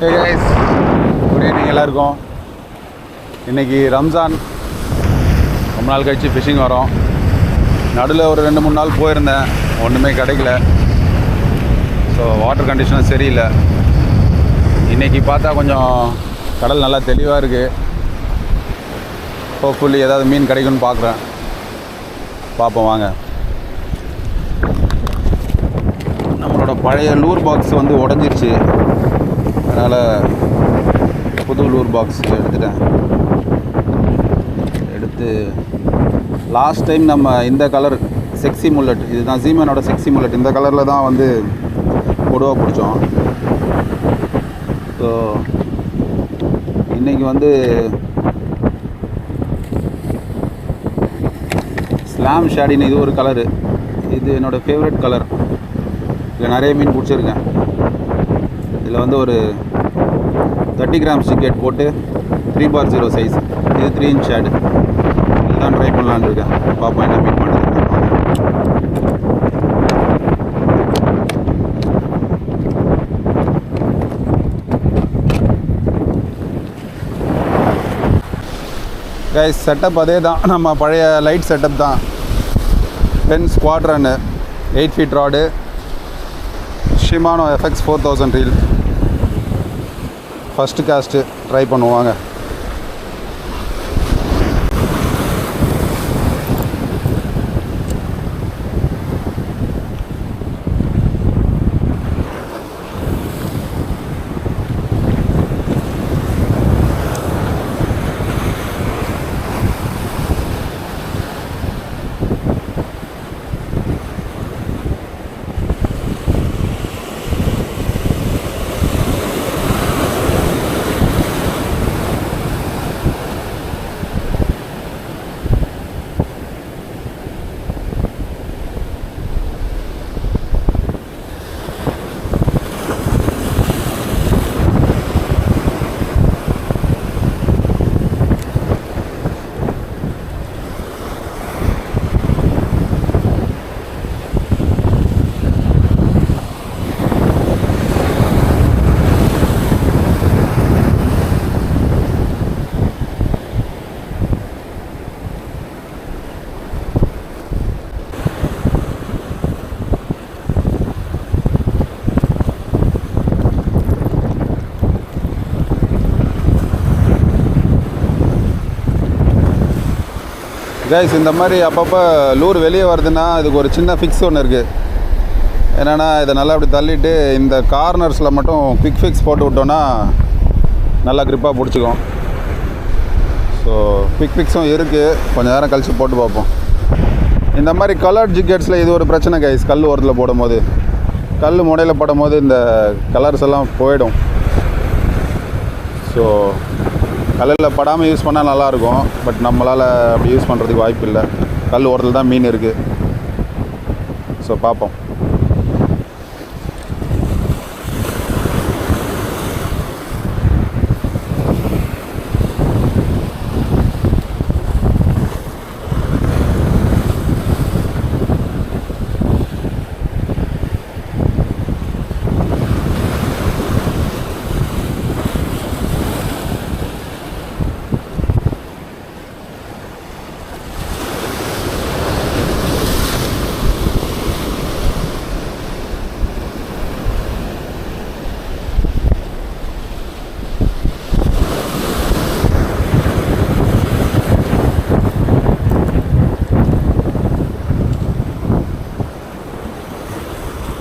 Hey guys good evening எல்லாருக்கும். இன்றைக்கி ரம்ஜான். ரொம்ப நாள் கழிச்சு ஃபிஷிங் வரோம். நடுவில் ஒரு ரெண்டு மூணு நாள் போயிருந்தேன். ஒன்றுமே கிடைக்கல. ஸோ வாட்டர் கண்டிஷனும் சரியில்லை. இன்றைக்கி பார்த்தா கொஞ்சம் கடல் நல்லா தெளிவாக இருக்குது ஹோப்ஃபுல்லி ஏதாவது மீன் கிடைக்கும்னு பார்க்குறேன். பார்ப்போம் வாங்க. நம்மளோட பழைய லூர் பாக்ஸ் வந்து உடஞ்சிருச்சு. அதனால் புது லூர் பாக்ஸ் எடுத்துட்டேன். எடுத்து லாஸ்ட் டைம் நம்ம இந்த கலர் செக்ஸி முல்லட் இதுதான் சீமனோட செக்ஸி முல்லட் இந்த கலரில் தான் வந்து கொடுவா பிடிச்சோம். ஸோ இன்றைக்கி வந்து ஸ்லாம் ஷேடின்னு இது ஒரு கலரு இது என்னோடய ஃபேவரட் கலர் இதில் நிறைய மீன் பிடிச்சிருக்கேன். இதில் வந்து ஒரு தேர்ட்டி கிராம்ஸ் டிக்கெட் போட்டு த்ரீ பார் ஜீரோ சைஸ் இது த்ரீ இன்ச் ஷேடு இதுதான் ட்ரை பண்ணலான்னு இருக்கேன். பாப்பா என்ன மீட் பண்ணுறது கைஸ் செட்டப் அதே தான். நம்ம பழைய லைட் செட்டப் தான். Ten ஸ்குவாட்ரன்னு eight feet rod Shimano FX four thousand reel first cast try பண்ணுவாங்க. கைஸ் இந்த மாதிரி அப்பப்போ லூர் வெளியே வருதுன்னா இதுக்கு ஒரு சின்ன ஃபிக்ஸ் ஒன்று இருக்குது என்னென்னா இதை நல்லா அப்படி தள்ளிட்டு இந்த கார்னர்ஸில் மட்டும் குவிக் ஃபிக்ஸ் போட்டு விட்டோன்னா நல்லா க்ரிப்பாக பிடிச்சிக்கும். ஸோ குவிக் ஃபிக்ஸும் இருக்குது கொஞ்சம் நேரம் கழித்து போட்டு பார்ப்போம். இந்த மாதிரி கலர் ஜிக்கெட்ஸில் இது ஒரு பிரச்சனை கைஸ் கல் ஓரத்தில் போடும்போது. கல் முடையில் போடும்போது இந்த கலர்ஸ் எல்லாம் போயிடும். ஸோ கல்லில் படாமல் யூஸ் பண்ணால் நல்லாயிருக்கும். பட் நம்மளால் அப்படி யூஸ் பண்ணுறதுக்கு வாய்ப்பு இல்லை. கல் ஓரத்தில் தான் மீன் இருக்குது ஸோ பார்ப்போம்.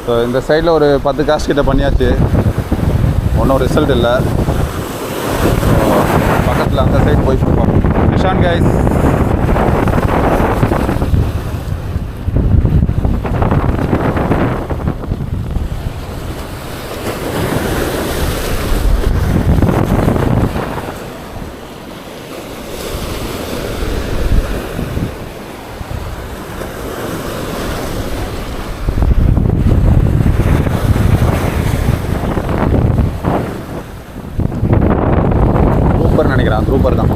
ஸோ இந்த சைடில் ஒரு பத்து காசு கிட்ட பண்ணியாச்சு. ஒன்றும் ரிசல்ட் இல்லை. பக்கத்தில் அந்த சைடு போய் பார்ப்போம். நிஷான் கைஸ் சூப்பர் சூப்பர் தான்.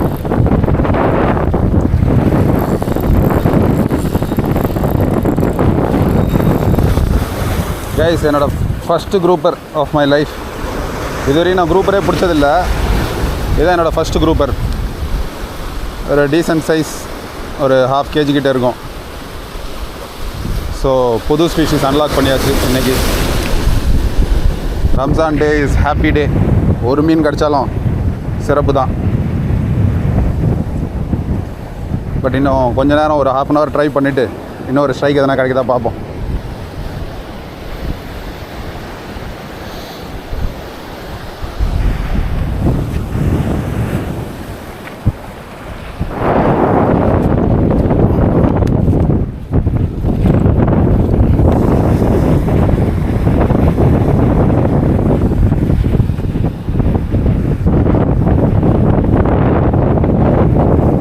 கைஸ் என்னோட first grouper of my life இதுவரையும் நான் குரூப்பரே பிடிச்சதில்ல. இதுதான் என்னோடய ஃபஸ்ட்டு குரூப்பர் ஒரு டீசன்ட் சைஸ் ஒரு ஹாஃப் கேஜி கிட்டே இருக்கும். ஸோ புது ஸ்பீஷிஸ் அன்லாக் பண்ணியாச்சு இன்றைக்கி Ramzan day is happy day ஒரு மீன் கிடச்சாலும் சிறப்பு தான் பட் இன்னும் கொஞ்ச நேரம் ஒரு ஹாஃப் அன் ஹவர் ட்ரை பண்ணிவிட்டு இன்னும் ஒரு ஸ்ட்ரைக் எதனா கிடைக்குதா பார்ப்போம்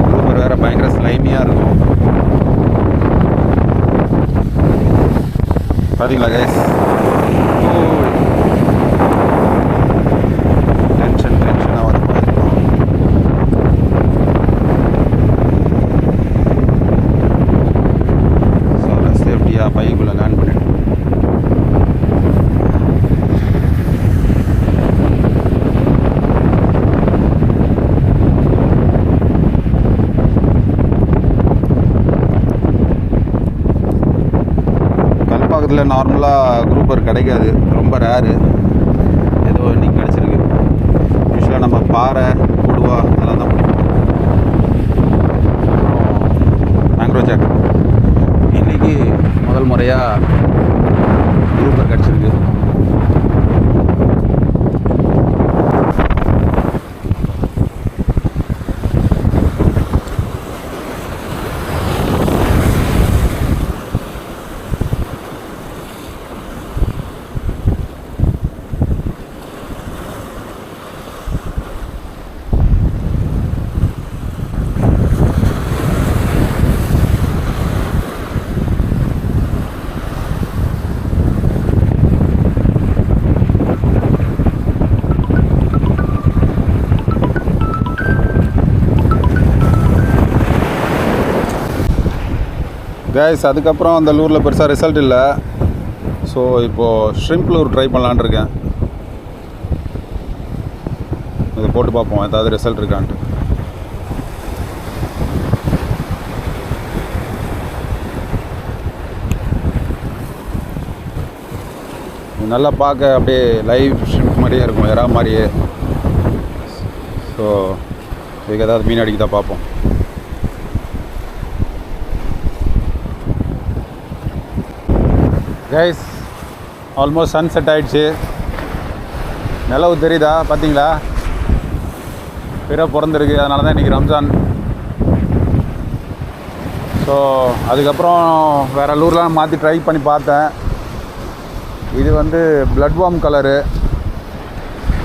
குரூப்பர் வேறு பயங்கர ஸ்லைமியாக இருக்கும் பார்த்தீங்களா கைஸ் நார்மலாக குரூப்பர் கிடைக்காது. ரொம்ப ரேரு ஏதோ இன்றைக்கி கிடச்சிருக்கு. யூஸ்வலாக நம்ம பாறை கொடுவா அதெல்லாம் தான் பிடிக்கும். மேங்க்ரோ ஜாக் இன்னைக்கு முதல் முறையாக குரூப்பர் கிடச்சிருக்கு. கைஸ் அதுக்கப்புறம் அந்த லூரில் பெருசாக ரிசல்ட் இல்லை. ஸோ இப்போது ஷ்ரிம்ப் லூர் ட்ரை பண்ணலான்ருக்கேன் இருக்கேன். போட்டு பார்ப்போம் ஏதாவது ரிசல்ட் இருக்கான்ட்டு. நல்லா பார்க்க அப்படியே லைவ் ஷ்ரிம்ப் மாதிரியே இருக்கும் எறா மாதிரியே. ஸோ இதுக்கு ஏதாவது மீன் அடிக்குதா பார்ப்போம். கைஸ் ஆல்மோஸ்ட் சன் செட் ஆகிடுச்சு நிலவு தெரியுதா? பார்த்தீங்களா பிற பிறந்திருக்கு. அதனால தான் இன்றைக்கி ரம்ஜான். ஸோ அதுக்கப்புறம் வேறு லூர்லாம் மாற்றி ட்ரை பண்ணி பார்த்தேன். இது வந்து பிளட் வார்ம் கலரு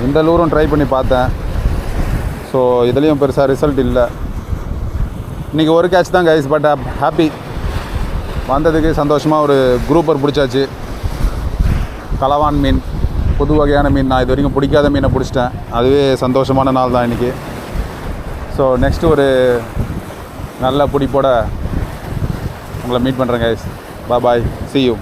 இந்த லூரும் ட்ரை பண்ணி பார்த்தேன். ஸோ இதுலேயும் பெருசாக ரிசல்ட் இல்லை. இன்றைக்கி ஒரு கேட்ச் தான் கைஸ் பட் ஹாப்பி வந்ததுக்கு சந்தோஷமாக ஒரு குரூப்பர் பிடிச்சாச்சு. கலவான் மீன் புது வகையான மீன். நான் இது வரைக்கும் பிடிக்காத மீனை பிடிச்சிட்டேன். அதுவே சந்தோஷமான நாள் தான் இன்றைக்கி ஸோ நெக்ஸ்ட்டு ஒரு நல்ல பிடிப்போட உங்களை மீட் பண்ணுறேன் கைஸ் பா பாய் சி யூ